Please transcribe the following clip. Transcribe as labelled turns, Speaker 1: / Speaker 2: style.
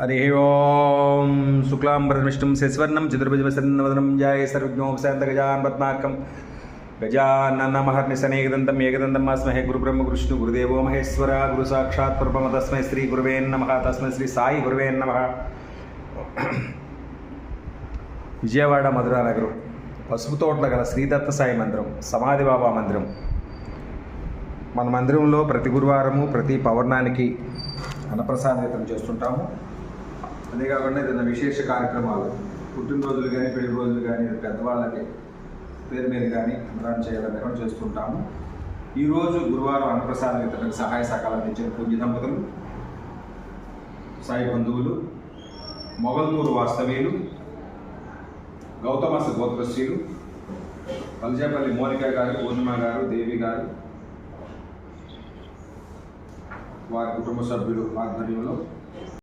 Speaker 1: హరి ఓం శుక్లాంబరం విష్ణుం శశివర్ణం చతుర్భుజవసన్నవదనం జాయ సర్వజ్ఞోపశాంత గజాన్ పద్మాకం గజాననమహర్నిశన ఏకదంతం ఏకదంతం స్మహే గురుబ్రహ్మ విష్ణు గురుదేవో మహేశ్వర గురు సాక్షాత్ పరమ తస్మై శ్రీ గురువే నమ తస్మై శ్రీ సాయి గురువే విజయవాడ మధురా నగరం పసుపు తోటల గల శ్రీదత్త సాయి మందిరం సమాధి బాబా మందిరం. మన మందిరంలో ప్రతి గురువారము ప్రతి పౌర్ణానికి అన్నప్రసాద వితరణ చేస్తుంటాము. అంతేకాకుండా ఏదైనా విశేష కార్యక్రమాలు పుట్టినరోజులు కానీ పెళ్ళి రోజులు కానీ పెద్దవాళ్ళకి పేరు మీద కానీ అన్నదానం చేయాలని కూడా చేస్తుంటాము. ఈరోజు గురువారం అన్నప్రసాద ఇతరులకు సహాయ సహకారం అందించిన పూజ్య దంపతులు సాయి బంధువులు మొగల్మూరు వాస్తవీయులు గౌతమస గోత్రశ్రీలు పల్జేపల్లి మోనిక గారు పూర్ణిమ గారు దేవి గారు వారి కుటుంబ సభ్యులు ఆధ్వర్యంలో